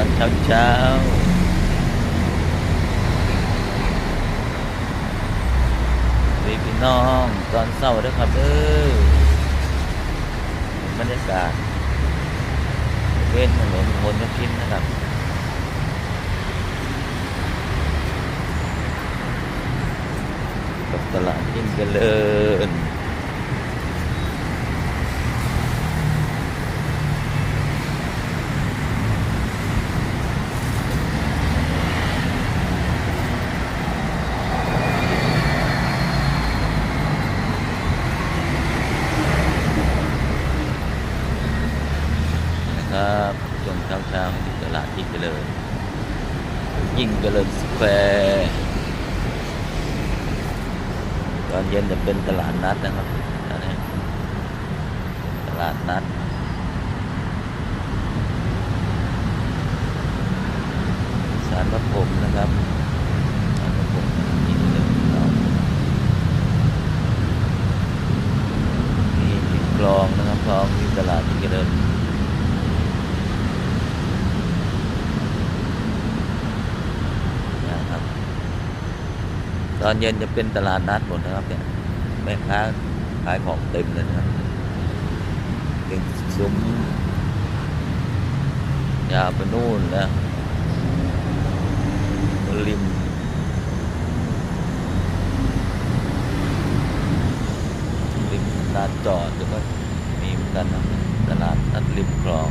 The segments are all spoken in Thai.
อนเช้าเช้าๆพี่พี่น้องตอนเศร้าด้วยครับเด้อบรรยากาศเว้นถนนคนก็กินนะครับกับตลาดยิ่งเจริญนะ ครับช่วงเช้าเช้าๆที่ตลาดยิ่งเจริญยิ่งเจริญสแควร์ตอนเย็นจะเป็นตลาดนัดนะครับตอนนี้ตลาดนัดสารพระพรมนะครับสารพระพรหมยิ่งเจริญเรามีที่คลองนะครับคลองที่ตลาดยิ่งเจริญ นะครับ ตอนเย็นจะเป็นตลาดนัดหมดนะครับเนี่ยแม่ค้าขายของเต็มเลยนะครับเป็นซุ้มยาวไปนู่นนะริมริมลานจอดแล้วก็มีเหมือนกันนะตลาดนัดริมคลอง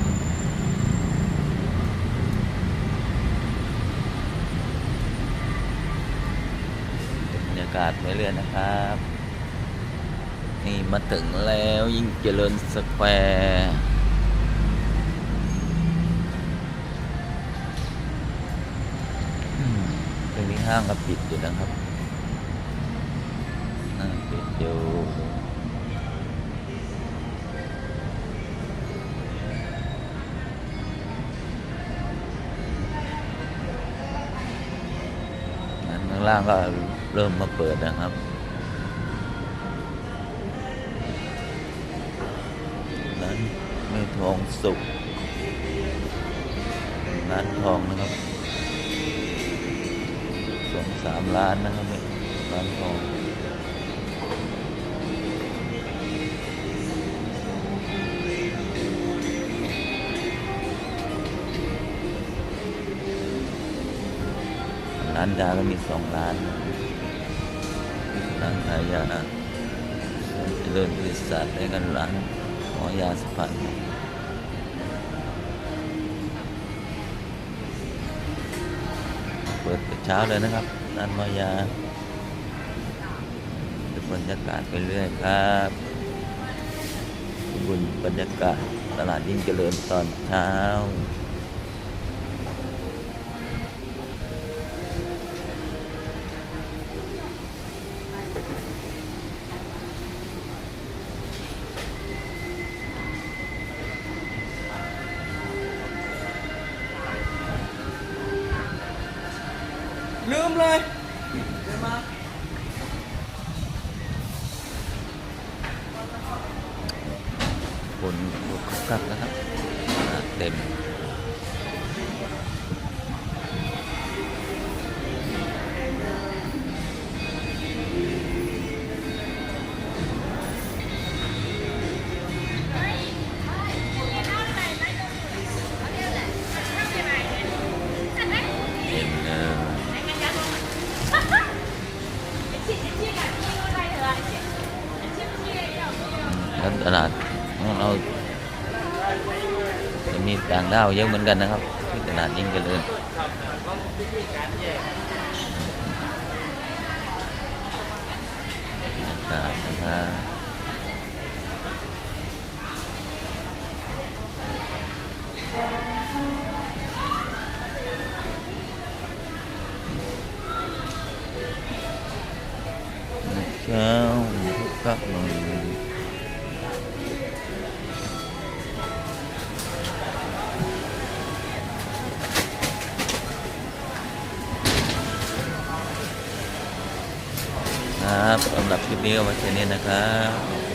บรรยากาศไปเรื่อยนะครับ นี่มาถึงแล้วยิ่งเจริญสแควร์ตรงนี้ห้างก็ปิดอยู่นะครับ ล่างก็เริ่มมาเปิดนะครับ ร้านไม่ทองสุกร้านทองนะครับสองสามร้านนะครับร้านทอง ร้านยาก็มีสองร้านร้านขายยาเจริญบริษัทได้กันร้านหมอยาสะพานเปิดเช้าเลยนะครับร้านหมอยาดูบรรยากาศไปเรื่อยครับบุญบรรยากาศตลาดยิ่งเจริญตอนเช้า ลืมเลยคนกคับนะครับเต็ม แล้วตลาดของเราจะมีต่างด้าวเยอะเหมือนกันนะครับที่ตลาดยิ่งเจริญบรรยากาศนะครับเช้าคึกคั น่อยครับสำหรับคลิปนี้ก็มาแค่นี้นะครับ